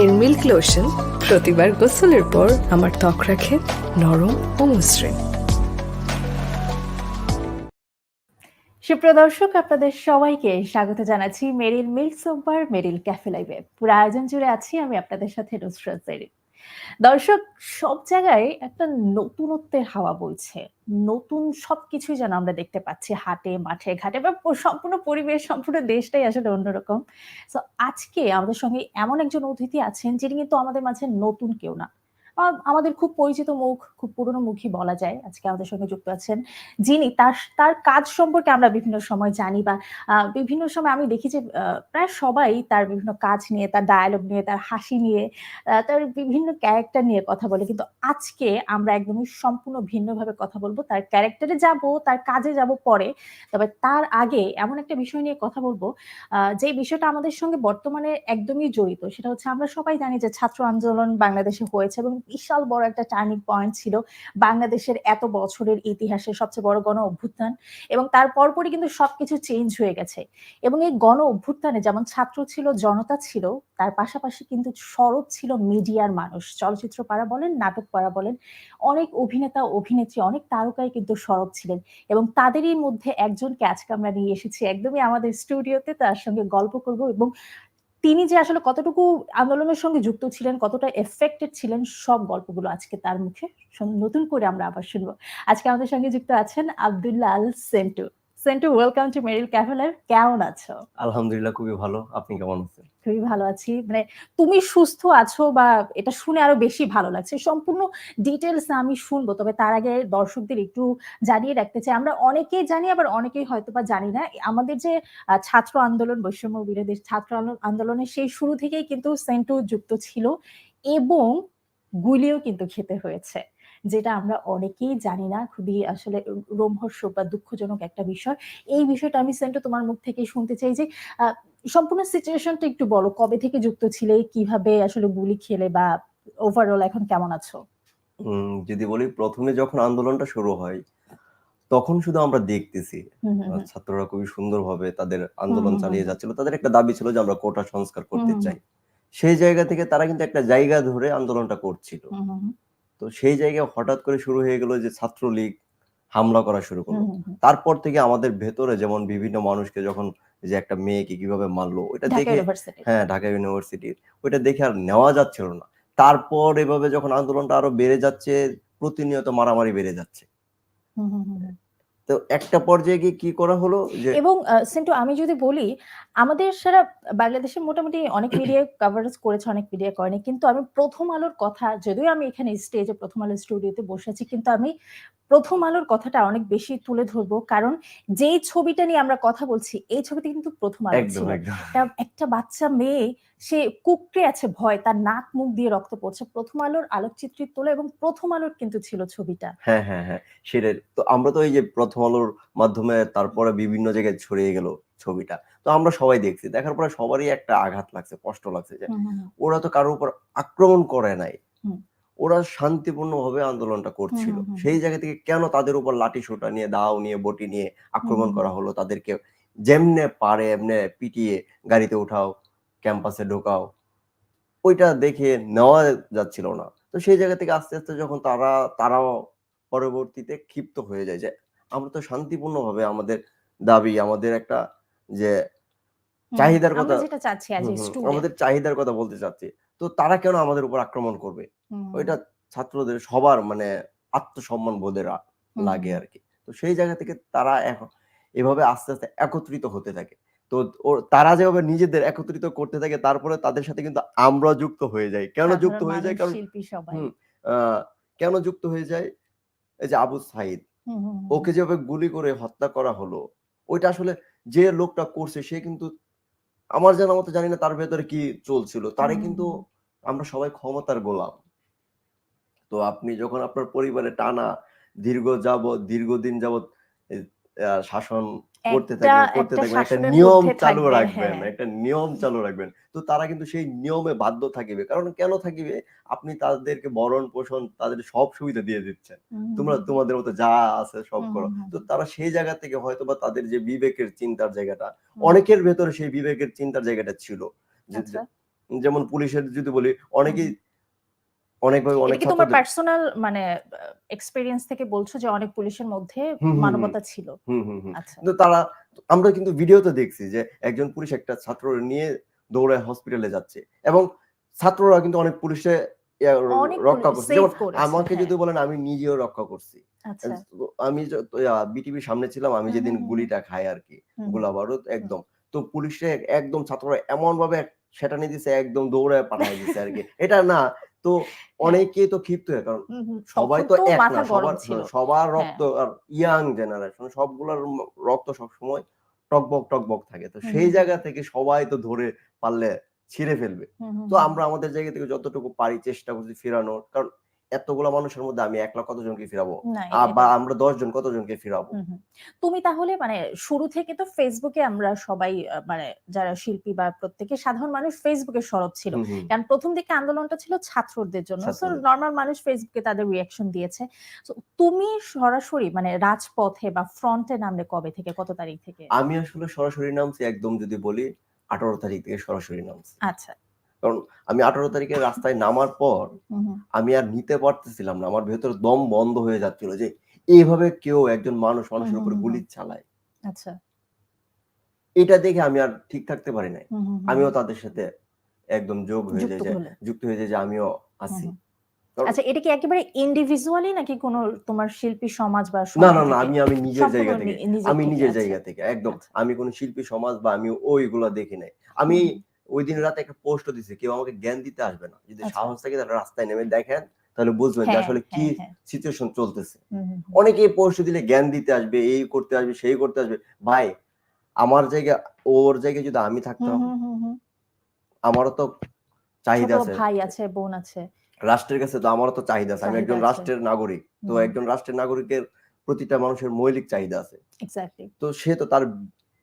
এর milk lotion প্রতিবার গোসলের পর আমার ত্বক রাখে নরম ও মসৃণ সুপ্রিয় দর্শক, আপনাদের সবাইকে স্বাগত জানাচ্ছি Meril milk soap bar Meril cafe লাইভে। পুরো আয়োজন জুড়ে আছি আমি আপনাদের সাথে নুসরাত জেরিন দর্শক, সব জায়গায় একটা নতুনত্বের হাওয়া বইছে। নতুন সবকিছুই যেন আমরা দেখতে পাচ্ছি, হাটে, মাঠে, ঘাটে বা সম্পূর্ণ পরিবেশ, সম্পূর্ণ দেশটাই আসলে অন্যরকম। তো আজকে আমাদের সঙ্গে এমন একজন অতিথি আছেন যিনি কিন্তু আমাদের মাঝে নতুন কেউ না। আমাদের খুব পরিচিত মুখ, খুব পুরনো মুখই বলা যায়, আজকে আমাদের সঙ্গে যুক্ত আছেন যিনি। তার তার কাজ সম্পর্কে আমরা বিভিন্ন সময় জানি বা বিভিন্ন সময় আমি দেখি যে প্রায় সবাই তার বিভিন্ন কাজ নিয়ে, তার ডায়ালগ নিয়ে, তার হাসি নিয়ে তার বিভিন্ন ক্যারেক্টার নিয়ে কথা বলে। কিন্তু আজকে আমরা একদমই সম্পূর্ণ ভিন্নভাবে কথা বলব। তার ক্যারেক্টারে যাব, তার কাজে যাব পরে। তবে তার আগে এমন একটা বিষয় নিয়ে কথা বলব যে বিষয়টা আমাদের সঙ্গে বর্তমানে একদমই জড়িত। সেটা হচ্ছে আমরা সবাই জানি যে ছাত্র আন্দোলন বাংলাদেশে হয়েছে এবং বিশাল বড় একটা টার্নিং পয়েন্ট ছিল বাংলাদেশের এত বছরের ইতিহাসে সবচেয়ে বড় গণ অভ্যুত্থান এবং তার পরপরই কিন্তু সবকিছু চেঞ্জ হয়ে গেছে। এবং এই গণ অভ্যুত্থানে যেমন ছাত্র ছিল, জনতা ছিল, তার পাশাপাশি কিন্তু সরব ছিল মিডিয়ার মানুষ। চলচ্চিত্র পাড়া বলেন, নাটক পাড়া বলেন, অনেক অভিনেতা, অভিনেত্রী, অনেক তারকাই কিন্তু সরব ছিলেন এবং তাদেরই মধ্যে একজনকে আজকে আমরা নিয়ে এসেছি। একদমই আমাদের স্টুডিওতে তার সঙ্গে গল্প করব এবং তিনি যে আসলে কতটুকু আন্দোলনের সঙ্গে যুক্ত ছিলেন, কতটা এফেক্টেড ছিলেন, সব গল্পগুলো আজকে তার মুখে। নতুন করে আমরা আবার শুনব। আজকে আমাদের সঙ্গে যুক্ত আছেন আব্দুল্লাহ আল সেন্টু। সেন্টু ওয়েলকাম টু মেরিল ক্যাফেলার কেমন আছো? আলহামদুলিল্লাহ খুবই ভালো। আপনি কেমন আছেন? খুবই ভালো আছি। মানে তুমি সুস্থ আছো বা এটা শুনে আরও বেশি ভালো লাগছে? সম্পূর্ণ ডিটেলস আমি শুনব তবে তার আগে দর্শকদের একটু জানিয়ে রাখতে চাই। আমরা অনেকেই জানি আবার অনেকেই হয়তো বা জানি না। আমাদের যে ছাত্র আন্দোলন বৈষম্য বিরোধী ছাত্র আন্দোলন- আন্দোলনের সেই শুরু থেকেই কিন্তু সেন্টু যুক্ত ছিল এবং গুলিও কিন্তু খেতে হয়েছে। যেটা আমরা অনেকেই জানি না খুবই আসলে রোমহর্ষক বা দুঃখজনক একটা বিষয়। এই বিষয়টা আমি সেন্টু তোমার মুখ থেকে শুনতে চাই যে সম্পূর্ণ সিচুয়েশনটা একটু বলো কবে থেকে যুক্ত ছিলে কীভাবে আসলে গুলি খেলে বা ওভারঅল এখন কেমন আছো? যদি বলি প্রথমে যখন আন্দোলনটা শুরু হয় তখন শুধু আমরা দেখতেছি। ছাত্ররা খুবই সুন্দরভাবে তাদের আন্দোলন চালিয়ে। যাচ্ছিল। তাদের একটা দাবি ছিল যে আমরা কোটা সংস্কার করতে চাই। সেই জায়গা থেকে তারা কিন্তু একটা জায়গা ধরে আন্দোলনটা করছিল। তো সেই জায়গায় হঠাৎ করে শুরু হয়ে গেল যে ছাত্রলীগ হামলা করা শুরু করল। তারপর থেকে আমাদের ভেতরে যেমন বিভিন্ন মানুষকে যখন যে একটা মেয়েকে কীভাবে মারলো ওইটা দেখে হ্যাঁ ঢাকা ইউনিভার্সিটির ওইটা দেখে আর নেওয়া যাচ্ছিল না। তারপর এভাবে যখন আন্দোলনটা আরও বেড়ে যাচ্ছে প্রতিনিয়ত মারামারি বেড়ে যাচ্ছে। তো একটা পর্যায়ে গিয়ে কি করা হলো যে এবং সেন্টু আমি যদি বলি আমাদের সারা বাংলাদেশে মোটামুটি অনেক মিডিয়া কভারেজ করেছে অনেক মিডিয়া করেনি কিন্তু আমি প্রথম আলোর কথা যদিও আমি এখানে স্টেজে প্রথম আলো স্টুডিওতে বসেছি কিন্তু আমি প্রথম আলোর কথাটা অনেক বেশি তুলে ধরবো। কারণ যেই ছবিটা নিয়ে আমরা কথা বলছি এই ছবিতে কিন্তু প্রথম আলো ছিল। একটা বাচ্চা মেয়ে সে কুকড়ে আছে ভয় তার নাক মুখ দিয়ে রক্ত পড়ছে। প্রথম আলোর আলোকচিত্রী তোলা এবং প্রথম আলোর কিন্তু ছিল ছবিটা। হ্যাঁ হ্যাঁ হ্যাঁ সেটাই। তো আমরা তো এই যে প্রথম আলোর মাধ্যমে তারপরে বিভিন্ন জায়গায় ছড়িয়ে গেল ছবিটা। তো আমরা সবাই দেখছি। দেখার পরে সবারই একটা আঘাত লাগছে কষ্ট লাগছে যে। ওরা তো কারোর উপর আক্রমণ করে নাই। ওরা শান্তিপূর্ণভাবে আন্দোলনটা করছিল। সেই জায়গা থেকে কেন তাদের উপর লাঠি সোটা নিয়ে দাও নিয়ে বটি নিয়ে আক্রমণ করা হলো? তাদেরকে যেমনে পারে এমনে পিটিয়ে গাড়িতে উঠাও ক্যাম্পাসে ঢোকাও। ওইটা দেখে নেওয়া যাচ্ছিল না। তো সেই জায়গা থেকে আস্তে আস্তে যখন তারা তারাও পরবর্তীতে ক্ষিপ্ত হয়ে যায় যে আমরা তো শান্তিপূর্ণভাবে আমাদের দাবি আমাদের একটা যে চাহিদার কথা আমাদের চাহিদার কথা বলতে চাচ্ছি। তো তারা কেন আমাদের উপর আক্রমণ করবে? ওইটা ছাত্রদের সবার মানে আত্মসম্মান বোধের লাগে আর কি। তো সেই জায়গা থেকে তারা এখন এভাবে আস্তে আস্তে একত্রিত হতে থাকে। তো তারা যেভাবে নিজেদের একত্রিত করতে থাকে তারপরে তাদের সাথে কিন্তু আমরা যুক্ত হয়ে যাই। কেন যুক্ত হয়ে যায়? কারণ কেন যুক্ত হয়ে যায়? এই যে আবু সাইদ ওকে যেভাবে গুলি করে হত্যা করা হলো ওইটা আসলে যে লোকটা করছে সে কিন্তু আমার জানা মতো জানি না তার ভেতরে কি চলছিল। তারে কিন্তু আমরা সবাই ক্ষমতার গোলাম। তো আপনি যখন আপনার পরিবারে টানা দীর্ঘ যাবৎ দীর্ঘদিন যাবৎ শাসন করতে থাকবেন করতে থাকবেন একটা নিয়ম চালু রাখবেন হ্যাঁ। একটা নিয়ম চালু রাখবেন। তো তারা কিন্তু সেই নিয়মে বাধ্য থাকিবে। কারণ কেন থাকিবে? আপনি তাদেরকে বরণ পোষণ তাদের সব সুবিধা দিয়ে দিচ্ছেন। তোমরা তোমাদের মতো যা আছে সব করো। তো তারা সেই জায়গা থেকে হয়তো বা তাদের যে বিবেকের চিন্তার জায়গাটা অনেকের ভেতরে সেই বিবেকের চিন্তার জায়গাটা ছিল। আচ্ছা। যেমন পুলিশের যদি বলি অনেকেই অনেকভাবে অনেক কি তোমার পার্সোনাল মানে এক্সপেরিয়েন্স থেকে বলছো যে অনেক পুলিশের মধ্যে। মানবতা ছিল? আচ্ছা। কিন্তু তারা আমরা কিন্তু ভিডিওতে দেখছি যে একজন পুলিশ একটা ছাত্র নিয়ে দৌড়ায় হসপিটালে যাচ্ছে এবং ছাত্ররা কিন্তু অনেক পুলিশে রক্ষা করছে। যেমন আমাকে হ্যাঁ। যদি বলেন আমি নিজেও রক্ষা করছি। আচ্ছা। আমি বিটিভির সামনে ছিলাম আমি যেদিন। গুলিটা খাই আর কি গোলা বারুদ একদম। তো পুলিশে একদম ছাত্ররা এমন ভাবে সেটা নিয়ে দিছে একদম দৌড়ায় পাঠায় দিছে আর কি এটা না তো অনেকেই তো ক্ষিপ্ত হয় কারণ সবাই তো এক না সবার ছিল। সবার হ্যাঁ। রক্ত আর ইয়াং জেনারেশন সবগুলোর রক্ত সবসময় টকবক টকবক থাকে। তো সেই জায়গা থেকে সবাই তো ধরে পারলে ছিঁড়ে ফেলবে। তো আমরা আমাদের জায়গা থেকে যতটুকু পারি চেষ্টা করছি ফেরানোর কারণ এতগুলা মানুষের মধ্যে আমি একলা কতজনকে ফিরাবো? বা আমরা দশ জন কতজনকে ফিরাবো। তুমি তাহলে মানে শুরু থেকে তো ফেসবুকে আমরা সবাই মানে যারা শিল্পী বা প্রত্যেকে সাধারণ মানুষ ফেসবুকে সরব ছিল। কারণ প্রথম দিকে আন্দোলনটা ছিল ছাত্রদের জন্য। নর্মাল মানুষ ফেসবুকে তাদের রিয়াকশন দিয়েছে। তুমি সরাসরি মানে রাজপথে বা ফ্রন্টে নামলে কবে থেকে? কত তারিখ থেকে? আমি আসলে সরাসরি নামছি একদম যদি বলি আঠারো তারিখ থেকে সরাসরি নামছি। আচ্ছা। কারণ আমি আঠারো তারিখে রাস্তায় নামার পর আমি আর নিতে পারতেছিলাম না। আমার ভেতর দম বন্ধ হয়ে যাচ্ছিল যে এইভাবে কেউ একজন মানুষ মানুষের উপর গুলি চালায়। আচ্ছা। এটা দেখে আমি আর ঠিক থাকতে পারি নাই। আমিও তাদের সাথে একদম যোগ হয়ে যায় যে যুক্ত হয়ে যায় যে আমিও আছি। আচ্ছা এটা কি একেবারে ইন্ডিভিজুয়ালি নাকি কোনো তোমার শিল্পী সমাজ বা না না না আমি আমি নিজের জায়গা থেকে। আমি নিজের আচ্ছা। জায়গা থেকে একদম। আচ্ছা। আমি কোনো শিল্পী সমাজ বা আমি ওইগুলা দেখি নাই। আমি ওই দিন রাতে একটা পোস্ট দিছি কেউ আমাকে জ্ঞান দিতে আসবে না। যদি আচ্ছা। সাহস থাকে তাহলে রাস্তায় নেমে দেখেন তাহলে বুঝবেন যে হ্যাঁ, আসলে কি হ্যাঁ, হ্যাঁ। সিচুয়েশন চলতেছে। অনেকেই পোস্ট দিলে জ্ঞান দিতে আসবে এই করতে আসবে সেই করতে আসবে। ভাই আমার জায়গা ওর জায়গায় যদি আমি থাকতাম। আমারও তো চাহিদা আছে। ভাই আছে বোন আছে। রাষ্ট্রের কাছে তো আমারও তো চাহিদা আছে। আমি একজন রাষ্ট্রের নাগরিক তো একজন রাষ্ট্রের নাগরিকের প্রতিটা মানুষের মৌলিক চাহিদা আছে। এক্স্যাক্টলি তো সে তো তার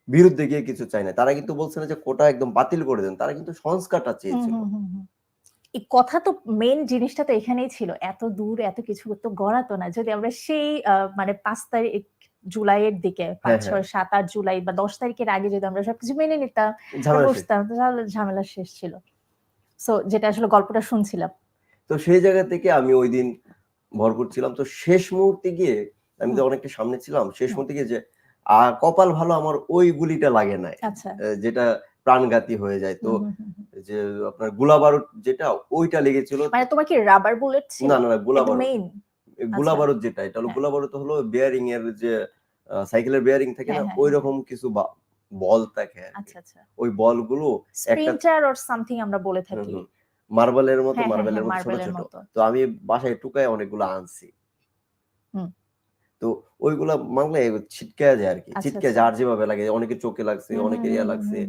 বিরুদ্ধে গিয়ে কিছু চাই না। তারা কিন্তু বলছে না যে কোটা একদম বাতিল করে দেন তারা কিন্তু সংস্কারটা চেয়েছিল। এই কথা তো মেন জিনিসটা তো এখানেই ছিল এত দূর এত কিছু তো গড়াতো না। যদি আমরা সেই মানে পাঁচ তারিখ জুলাইয়ের দিকে পাঁচ হ্যাঁ, ছয় সাত আট জুলাই বা দশ তারিখের আগে যদি আমরা সবকিছু মেনে নিতাম। বুঝতাম তাহলে ঝামেলা শেষ ছিল। সো যেটা আসলে গল্পটা শুনছিলাম। তো সেই জায়গা থেকে আমি ওই দিন ভরপুর ছিলাম। তো শেষ মুহূর্তে গিয়ে আমি তো অনেকটা সামনে ছিলাম। শেষ মুহূর্তে গিয়ে যে আহ, কপাল ভালো আমার ওই গুলিটা লাগে নাই আচ্ছা। যেটা প্রাণঘাতী হয়ে যায়। তো। যে আপনার গোলা বারুদ যেটা ওইটা লেগেছিল। মানে তোমার কি রাবার বুলেট ছিল? না না গোলা বারুদ গোলা আচ্ছা। বারুদ যেটা এটা হলো হ্যাঁ। গোলা বারুদ হলো বেয়ারিং এর যে সাইকেলের বেয়ারিং থাকে না হ্যাঁ, হ্যাঁ, ওই। রকম কিছু বল থাকে আচ্ছা আচ্ছা। ওই বলগুলো স্প্রিন্টার অর সামথিং আমরা বলে থাকি। মার্বেলের মতো মার্বেলের মতো ছোট ছোট। তো আমি বাসায় টুকায় অনেকগুলো আনছি। হুম। তো ওইগুলা মানলে ছিটকে যায় আর কি আচ্ছা, ছিটকে আচ্ছা। যার যেভাবে লাগে অনেকে চোখে লাগছে অনেকে ইয়া লাগছে।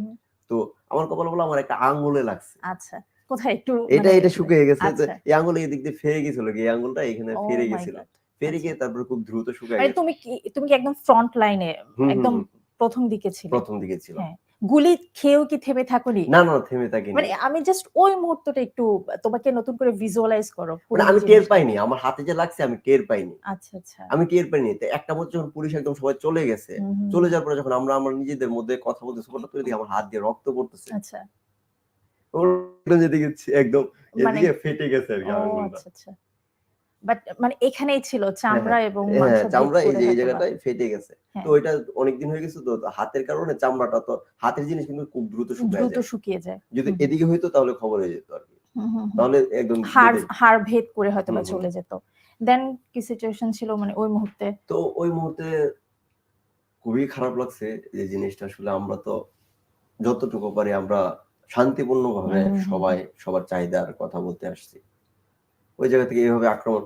তো আমার কপাল বলে আমার একটা আঙ্গুলে লাগছে আচ্ছা কোথায় একটু এটা মানে- এটা শুকিয়ে গেছে আচ্ছা। এই আঙ্গুলে এদিক দিয়ে ফেরে গেছিল কি এই আঙ্গুলটা এখানে Oh ফেরে গেছিল ফেরে আচ্ছা। গিয়ে তারপর খুব দ্রুত শুকিয়ে গেছে তুমি কি তুমি কি একদম ফ্রন্ট লাইনে একদম প্রথম দিকে ছিল প্রথম দিকে ছিল হ্যাঁ। গুলি খেয়েও কি থেমে থাকুনি? না না থেমে থাকিনি। মানে আমি জাস্ট ওই মুহূর্তটা একটু তোমাকে নতুন করে ভিজুয়ালাইজ করো মানে আমি টের পাইনি আমার হাতে যে লাগছে আমি টের পাইনি। আচ্ছা আচ্ছা। আমি টের পাইনি। তো একটা মধ্যে যখন পুলিশ একদম সবাই চলে গেছে চলে যাওয়ার পরে যখন আমরা আমার নিজেদের মধ্যে কথা বলতেছি হঠাৎ করে দেখি আমার হাত দিয়ে রক্ত পড়তেছে। আচ্ছা। ওর একদম যেদিকে একদম মানে এদিকে ফেটে গেছে আর কি আচ্ছা আচ্ছা। বাট মানে এখানেই ছিল চামড়া এবং হ্যাঁ চামড়া এই যে। জায়গাটায় ফেটে গেছে। হ্যাঁ। তো ওইটা অনেকদিন হয়ে গেছে তো হাতের কারণে চামড়াটা তো হাতের জিনিস কিন্তু খুব দ্রুত শুকায় যায়। শুকিয়ে যায়। যদি এদিকে হইতো তাহলে খবর হয়ে যেত আর কি। তাহলে একদম হাড় হাড় ভেদ করে হয়তো বা। চলে যেত। দেন কি সিচুয়েশন ছিল? মানে ওই মুহূর্তে? তো ওই মুহূর্তে খুবই খারাপ লাগছে যে জিনিসটা আসলে আমরা তো যতটুকু পারি আমরা শান্তিপূর্ণ ভাবে সবাই সবার চাহিদার কথা বলতে আসছি। ওই জায়গা থেকে এইভাবে আক্রমণ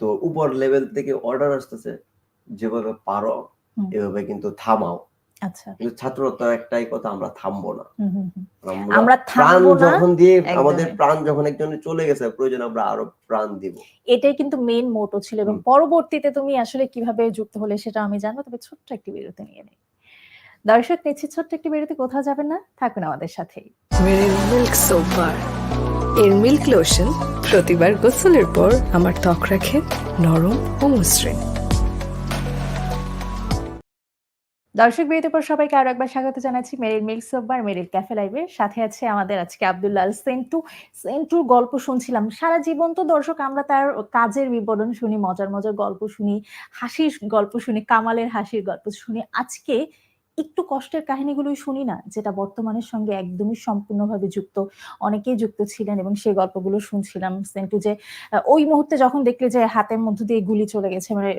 তো উপর লেভেল থেকে অর্ডার আসতেছে যেভাবে পারো এভাবে কিন্তু থামাও। আচ্ছা। কিন্তু ছাত্র তো একটাই কথা আমরা থামবো না। আমরা প্রাণ যখন দিয়ে আমাদের প্রাণ যখন একজনের চলে গেছে প্রয়োজন আমরা আরও প্রাণ দিব। এটাই কিন্তু মেইন মোটো ছিল এবং পরবর্তীতে তুমি আসলে কীভাবে যুক্ত হলে সেটা আমি জানব তবে ছোট্ট একটি বিরতি নিয়ে নেই। দর্শক নিচ্ছি ছোট্ট একটি বিরতি কোথাও যাবেন না? থাকুন আমাদের সাথেই। মেরিল মিল্ক সোপ বার এর মিল্ক লোশন প্রতিবার গোসলের পর আমার ত্বক রাখে নরম ও মসৃণ। দর্শক বিরতির পর সবাইকে আরও একবার স্বাগত জানাচ্ছি Meril milk soap bar Meril cafe লাইভে সাথে আছে আমাদের আজকে আব্দুল্লাল সেন্টু। সেন্টুর গল্প শুনছিলাম। সারা জীবন তো দর্শক আমরা তার কাজের বিবরণ শুনি মজার মজার গল্প শুনি হাসির গল্প শুনি কামালের হাসির গল্প শুনি। আজকে একটু কষ্টের কাহিনীগুলোই শুনি না যেটা বর্তমানের সঙ্গে একদমই সম্পূর্ণভাবে যুক্ত। অনেকেই যুক্ত ছিলেন এবং সেই গল্পগুলো শুনছিলাম সেন্টু যে ওই মুহূর্তে যখন দেখলে যে হাতের মধ্য দিয়ে গুলি চলে গেছে মানে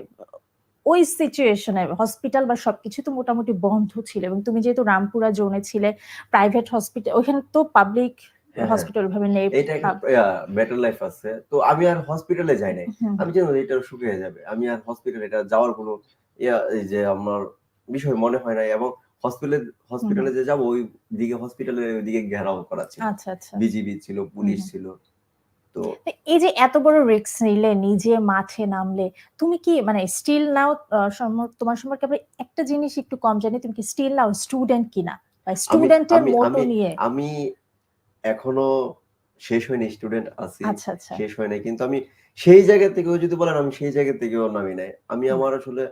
ওই সিচুয়েশনে হসপিটাল বা সবকিছু তো মোটামুটি বন্ধ ছিল এবং তুমি যেহেতু রামপুরা জোনে ছিলে প্রাইভেট হসপিটাল ওইখানে তো পাবলিক হসপিটাল ভাবে নেই। এটা বেটার লাইফ আছে। তো আমি আর হসপিটালে যাই নাই। আমি জানি এটা শুকিয়ে যাবে। আমি আর হসপিটালে এটা যাওয়ার কোনো ইয়া এই যে আমার বিষয় মনে হয় না এবং হসপিটালে হসপিটালে যে যাব ওই দিকে হসপিটালের ওইদিকে ঘেরাও করা ছিল আচ্ছা। আচ্ছা বিজিবি ছিল পুলিশ ছিল তো এই যে এত বড় রিস্ক নিলে নিজে মাঠে নামলে তুমি কি মানে স্টিল নাও তোমার সম্পর্কে আমি একটা জিনিস একটু কম জানি তুমি কি স্টিল নাও স্টুডেন্ট কিনা? বা স্টুডেন্টের মতো নিয়ে? আমি এখনও শেষ হয়নি স্টুডেন্ট আছি। আচ্ছা আচ্ছা। শেষ হয় নাই কিন্তু আমি সেই জায়গা থেকেও যদি বলেন আমি সেই জায়গা থেকেও নামি নাই। আমি আমার আসলে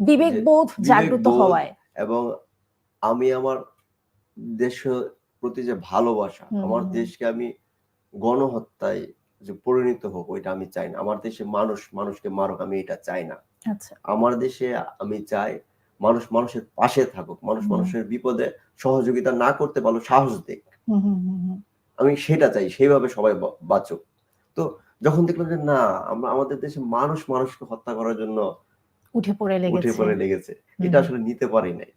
বিবেক বোধ জাগ্রত হওয়ায়। এবং আমি আমার দেশ প্রতি যে ভালোবাসা আমার দেশকে আমি গণহত্যায় যে পরিণত হোক ওইটা আমি চাই না। আমার দেশে মানুষ মানুষকে মারুক আমি এটা চাই না। আচ্ছা। আমার দেশে আমি চাই মানুষ মানুষের পাশে থাকুক মানুষ মানুষের বিপদে সহযোগিতা না করতে পারল সাহস হুম। আমি সেটা চাই সেইভাবে সবাই বাঁচুক। তো যখন দেখলাম যে না আমরা আমাদের দেশে মানুষ মানুষকে হত্যা করার জন্য উঠে পড়ে লেগেছে। উঠে পড়ে লেগেছে। এটা আসলে নিতে পারি নাই।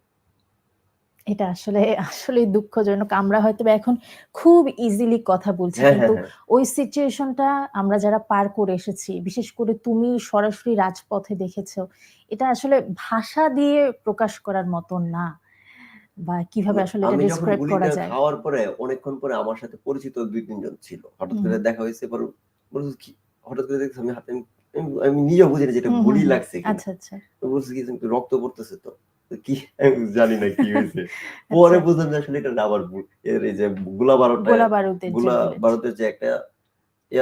এটা আসলে আসলে দুঃখজনক। আমরা হয়তো এখন খুব ইজিলি কথা বলছি হ্যাঁ হ্যাঁ কিন্তু হ্যাঁ ওই সিচুয়েশনটা আমরা যারা পার করে এসেছি বিশেষ করে তুমি সরাসরি রাজপথে দেখেছ এটা আসলে ভাষা দিয়ে প্রকাশ করার মতো না। বা কীভাবে আসলে এটা আমি করা যায়? খাওয়ার পরে অনেকক্ষণ পরে আমার সাথে পরিচিত দুই তিনজন ছিল। হঠাৎ করে দেখা হয়েছে পরে হঠাৎ করে দেখছি আমি হাতে আমি- নিজেও বুঝি না যেটা হুম। লাগছে আচ্ছা আচ্ছা। বলছে কি রক্ত পড়তেছে তো। কি জানি না কি হয়েছে। পরে আচ্ছা। বুঝলাম যে আসলে এটা রাবার এর এই যে গোলা বারোটা গোলা বারুদের গোলা। বারোতের যে একটা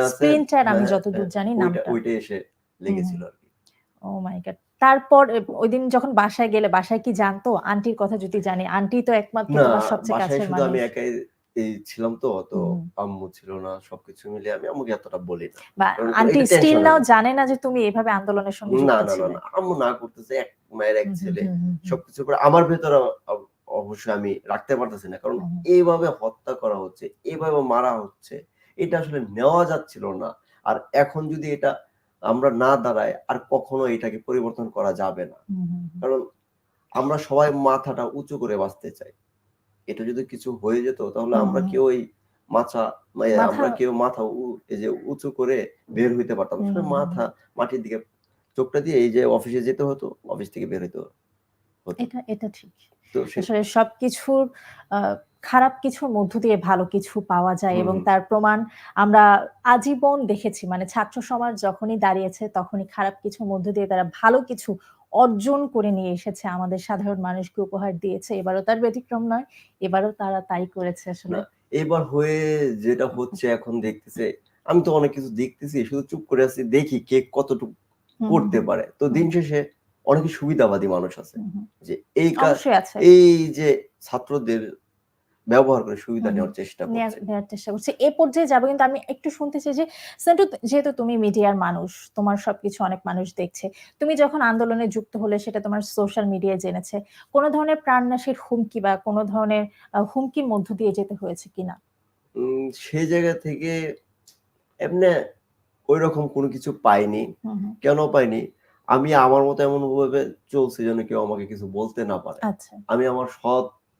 স্প্লিন্টার আমি হ্যাঁ, যতদূর হ্যাঁ, জানি নামটা। ওইটা এসে লেগেছিল আর কি। ও মাই গড তারপর ওই দিন যখন বাসায় গেলে বাসায় কি জানতো? আন্টির কথা যদি জানি আন্টি তো একমাত্র তোমার সবচেয়ে কাছের শুধু আমি একাই এই ছিলাম তো অত। আম্মু ছিল না সবকিছু মিলে আমি আম্মুকে এতটা বলি না। বা আন্টি স্টিল নাও জানে না যে তুমি এভাবে আন্দোলনের সঙ্গে না না না না আম্মু না করতেছে এক মায়ের এক ছেলে। সবকিছু করে আমার ভেতরে অবশ্যই আমি রাখতে পারতেছি না। কারণ এইভাবে হত্যা করা হচ্ছে এইভাবে মারা হচ্ছে এটা আসলে নেওয়া যাচ্ছিল না। আর এখন যদি এটা আমরা না দাঁড়াই আর কখনো এটাকে পরিবর্তন করা যাবে না। কারণ আমরা সবাই মাথাটা উঁচু করে বাঁচতে চাই। এটা যদি কিছু হয়ে যেত তাহলে আমরা কেউ এই মাথা মানে আমরা কেউ মাথা এই যে উঁচু করে বের হইতে পারতাম। মাথা মাটির দিকে চোখটা দিয়ে এই যে অফিসে যেতে হতো অফিস থেকে বের হইতে এটা এটা ঠিক। আসলে সবকিছুর খারাপ কিছুর মধ্য দিয়ে ভালো কিছু পাওয়া যায় এবং তার প্রমাণ আমরা আজীবন দেখেছি। মানে ছাত্র সমাজ যখনই দাঁড়িয়েছে তখনই খারাপ কিছুর মধ্য দিয়ে তারা ভালো কিছু অর্জন করে নিয়ে এসেছে আমাদের সাধারণ মানুষকে উপহার দিয়েছে। এবারও তার ব্যতিক্রম নয় এবারও তারা তাই করেছে আসলে। এবার হয়ে যেটা হচ্ছে এখন দেখতেছে আমি তো অনেক কিছু দেখতেছি শুধু চুপ করে আছি দেখি কে কতটুকু করতে পারে। তো দিন শেষে অনেক সুবিধাবাদী মানুষ আছে। যে এই কাজ এই যে ছাত্রদের ব্যবহার করে সুবিধা নেওয়ার চেষ্টা করছে। নেয়ার চেষ্টা করছি। এ পর্যায়ে যাব কিন্তু আমি একটু শুনতে চাই যে সেন্টু যেহেতু তুমি মিডিয়ার মানুষ তোমার সবকিছু অনেক মানুষ দেখছে তুমি যখন আন্দোলনে যুক্ত হলে সেটা তোমার সোশ্যাল মিডিয়ায় জেনেছে কোনো ধরনের প্রাণনাশের হুমকি বা কোনো ধরনের হুমকির মধ্য দিয়ে যেতে হয়েছে কিনা? সেই জায়গা থেকে এমনি ওই রকম কোনো কিছু পাইনি। কেন পাইনি? আমি আমার মতো এমন ভাবে চলছি যেন কেউ আমাকে কিছু বলতে না পারে। আচ্ছা। আমি আমার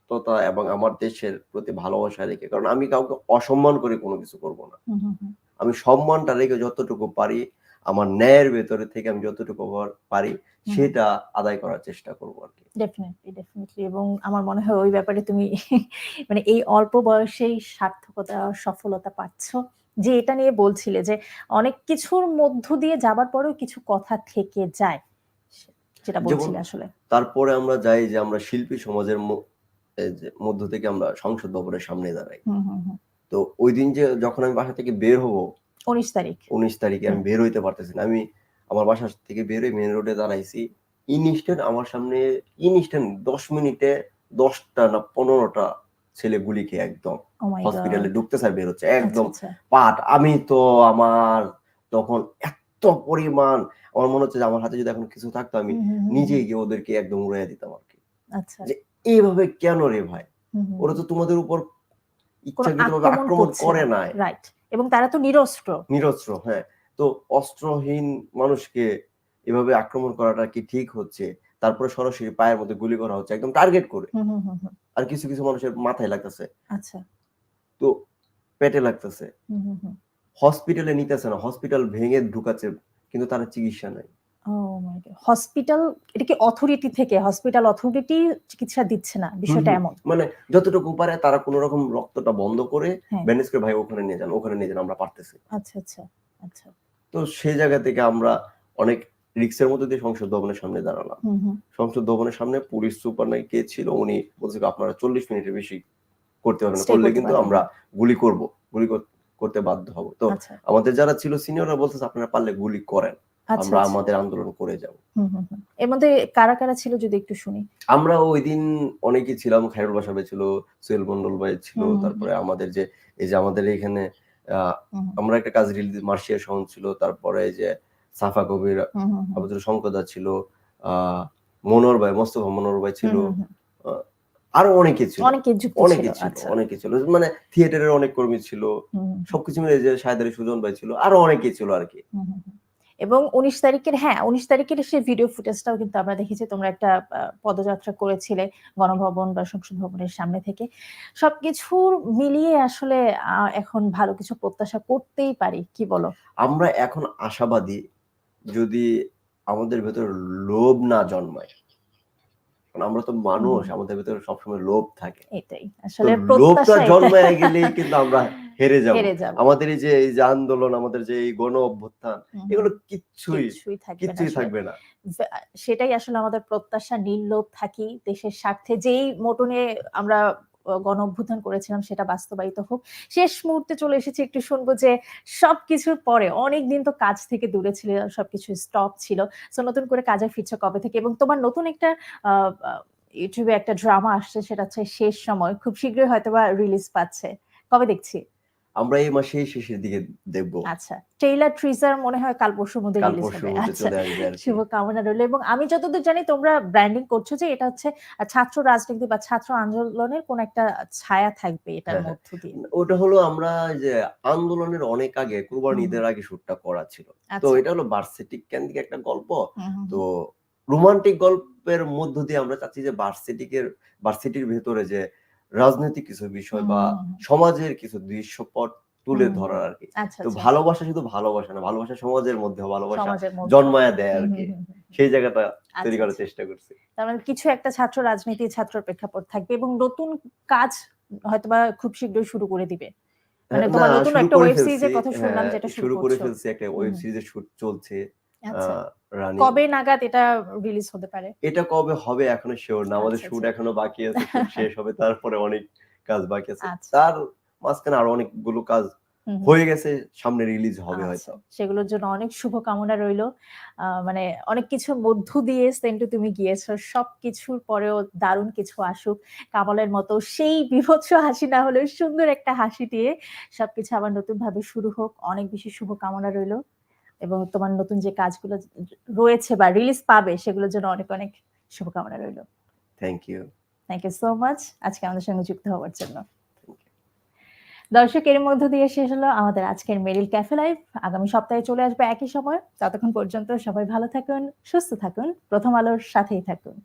সততা এবং আমার দেশের প্রতি ভালোবাসা রেখে কারণ আমি কাউকে অসম্মান করে কোনো কিছু করব না। আমি সম্মানটা রেখে যতটুকু পারি আমার ন্যায়ের ভেতরে থেকে আমি যতটুকু পারি সেটা আদায় করার চেষ্টা করব আর কি। ডেফিনেটলি ডেফিনেটলি এবং আমার মনে হয় ওই ব্যাপারে তুমি মানে এই অল্প বয়সেই সার্থকতা সফলতা পাচ্ছ। যে এটা নিয়ে বলছিলে যে অনেক কিছুর মধ্য দিয়ে যাবার পরেও কিছু কথা থেকে যায়। যেটা বলছিলে আসলে। তারপরে আমরা যাই যে আমরা শিল্পী সমাজের মধ্য থেকে আমরা সংসদ ভবনের সামনে দাঁড়াই। তো ওই দিন যে যখন আমি বাসা থেকে বের হব উনিশ তারিখ। উনিশ তারিখে আমি বের হইতে পারতেছি না। আমি আমার বাসা থেকে বের হয়ে মেন রোডে দাঁড়াইছি। ইনস্ট্যান্ট আমার সামনে ইনস্ট্যান্ট দশ মিনিটে দশটা না পনেরোটা ছেলে গুলি খেয়ে একদম হসপিটালে ঢুকতে স্যার বের হচ্ছে একদম আচ্ছা। পাট। আমি তো আমার তখন এত পরিমাণ আমার মনে হচ্ছে যে আমার হাতে যদি এখন কিছু থাকতো আমি নিজেই গিয়ে ওদেরকে একদম উড়াইয়া দিতাম আর কি। আচ্ছা। এইভাবে কেন রে ভাই। ওরা তো তোমাদের উপর ইচ্ছাকৃতভাবে আক্রমণ করে না। নাই। রাইট এবং তারা তো নিরস্ত্র। নিরস্ত্র হ্যাঁ। তো অস্ত্রহীন মানুষকে এভাবে আক্রমণ করাটা কি ঠিক হচ্ছে? তারপরে সরাসরি পায়ের মধ্যে গুলি করা হচ্ছে একদম টার্গেট করে। আর কিছু কিছু মানুষের মাথায় লাগতেছে। আচ্ছা। তো পেটে লাগতেছে। হসপিটালে নিতেছে না হসপিটাল ভেঙে ঢুকাচ্ছে কিন্তু তারা চিকিৎসা নাই। হসপিটাল এটা কি অথরিটি থেকে হসপিটাল অথরিটি চিকিৎসা দিচ্ছে না বিষয়টা এমন। মানে যতটুকু পারে তারা কোন রকম রক্তটা বন্ধ করে। ব্যান্ডেজ করে ভাই ওখানে নিয়ে যান ওখানে নিয়ে যান আমরা পারতেছি আচ্ছা আচ্ছা আচ্ছা। তো সেই জায়গা থেকে আমরা অনেক রিক্সের মধ্যে দিয়ে সংসদ ভবনের সামনে দাঁড়ালাম। সংসদ ভবনের সামনে পুলিশ সুপার নাই কে ছিল উনি বলছে আপনারা চল্লিশ মিনিটের বেশি করতে পারবেন না করলে কিন্তু আমরা গুলি করব গুলি করতে বাধ্য হব। তো আচ্ছা। আমাদের যারা ছিল সিনিয়ররা বলতেছে আপনারা পারলে গুলি করেন। আমরা আচ্ছা। আমাদের আন্দোলন করে যাব। এর মধ্যে কারা কারা ছিল যদি একটু শুনি আমরা ওই দিন অনেকেই ছিলাম খায়রুল বাসা ভাই ছিল সোহেল মন্ডল ভাই ছিল তারপরে আমাদের যে এই যে আমাদের এখানে আমরা একটা কাজ রিলিজ মার্শিয়া সহন ছিল তারপরে এই যে সাফা কবির। আমাদের শঙ্কদা ছিল আহ মনোর ভাই মোস্তফা মনোর ভাই ছিল। আরও অনেকে ছিল অনেকে যুক্ত অনেকে ছিল ছিল আচ্ছা অনেকে ছিল মানে থিয়েটারের অনেক কর্মী ছিল সবকিছু মিলে যে সাহেদারি সুজন ভাই ছিল আরও অনেকেই ছিল আর কি। এবং উনিশ তারিখের হ্যাঁ উনিশ তারিখের সেই ভিডিও ফুটেজটাও কিন্তু আমরা দেখেছি তোমরা একটা পদযাত্রা করেছিলে গণভবন বা সংসদ ভবনের সামনে থেকে। সবকিছু মিলিয়ে আসলে এখন ভালো কিছু প্রত্যাশা করতেই পারি কি বলো? আমরা এখন আশাবাদী যদি আমাদের ভেতরে লোভ না জন্মায় কারণ আমরা তো মানুষ আমাদের ভেতরে সবসময় লোভ থাকে। এটাই আসলে লোভটা জন্মায় গেলেই কিন্তু আমরা হেরে যাব। আমাদের এই যে এই যে আন্দোলন আমাদের যে এই গণ অভ্যুত্থান এগুলো কিচ্ছুই কিচ্ছুই থাকবে না সেটাই আসলে আমাদের প্রত্যাশা নির্লোভ থাকি দেশের স্বার্থে। যেই মোটো নিয়ে আমরা গণ অভ্যুত্থান করেছিলাম সেটা বাস্তবায়িত হোক। শেষ মুহূর্তে চলে এসেছি একটু শুনব যে সবকিছুর পরে অনেক দিন তো কাজ থেকে দূরে ছিল সবকিছু স্টপ ছিল। তো নতুন করে কাজে ফিরছে কবে থেকে? এবং তোমার নতুন একটা ইউটিউবে একটা ড্রামা আসছে সেটা হচ্ছে শেষ সময়। খুব শীঘ্রই হয়তো বা রিলিজ পাচ্ছে। কবে দেখছি? আমরা এই মাসেই শেষের দিকে দেখব। আচ্ছা ট্রেইলার ট্রিজার মনে হয় কাল পরশুর মধ্যে রিলিজ হবে। আচ্ছা শুভকামনা রইল। এবং আমি যতদূর জানি তোমরা ব্র্যান্ডিং করছ যে এটা হচ্ছে ছাত্র রাজনীতি বা ছাত্র আন্দোলনের কোন একটা ছায়া থাকবে এটার হ্যাঁ, হ্যাঁ। মধ্য দিয়ে। ওটা হলো আমরা যে আন্দোলনের অনেক আগে কুরবানি। ঈদের আগে শুটটা করা ছিল। তো আচ্ছা। এটা হলো ভার্সিটিক কেন্দ্রিক একটা গল্প। তো রোমান্টিক গল্পের মধ্য দিয়ে আমরা চাচ্ছি যে ভার্সিটিকের ভার্সিটির ভেতরে যে রাজনৈতিক কিছু বিষয় বা। সমাজের কিছু দৃশ্যপট তুলে ধরার আর কি। আচ্ছা তো আচ্ছা। ভালোবাসা শুধু ভালোবাসা না ভালোবাসা সমাজের মধ্যে ভালোবাসা জন্মায়া দেয় আর কি। সেই জায়গাটা আচ্ছা, তৈরি করার। চেষ্টা করছি। তার মানে কিছু একটা ছাত্র রাজনীতি ছাত্র প্রেক্ষাপট থাকবে এবং নতুন কাজ হয়তোবা খুব শীঘ্রই শুরু করে দিবে। মানে তোমার নতুন একটা ওয়েব সিরিজের কথা শুনলাম হ্যাঁ, যেটা শুরু করে ফেলছি একটা ওয়েব সিরিজের শুট চলছে। রানী। কবে নাগাদ এটা রিলিজ হতে পারে? এটা কবে হবে এখনও শিওর না। আমাদের আচ্ছা, শুট আচ্ছা। এখনও বাকি আছে শেষ হবে তারপরে অনেক কাজ বাকি আছে। আচ্ছা। তার মাঝখানে আরও অনেকগুলো কাজ। হয়ে গেছে সামনে রিলিজ হবে আচ্ছা, হয়তো। সেগুলোর জন্য অনেক শুভকামনা রইল। মানে অনেক কিছুর মধ্য দিয়ে সেন্টু তুমি গিয়েছো সব কিছুর পরেও দারুণ কিছু আসুক কামলের মতো সেই বিভৎস হাসি না হলেও সুন্দর একটা হাসি দিয়ে সবকিছু আবার নতুন ভাবে শুরু হোক। অনেক বেশি শুভকামনা রইল। এবং তোমার নতুন যে কাজগুলো রয়েছে বা রিলিজ পাবে সেগুলোর জন্য অনেক অনেক শুভকামনা রইল। Thank you thank you so much আজকে আমাদের সঙ্গে যুক্ত হওয়ার জন্য। দর্শক এর মধ্য দিয়ে শেষ হলো আমাদের আজকের মেরিল ক্যাফে লাইভ আগামী সপ্তাহে চলে আসবে একই সময়। ততক্ষণ পর্যন্ত সবাই ভালো থাকুন সুস্থ থাকুন প্রথম আলোর সাথেই থাকুন।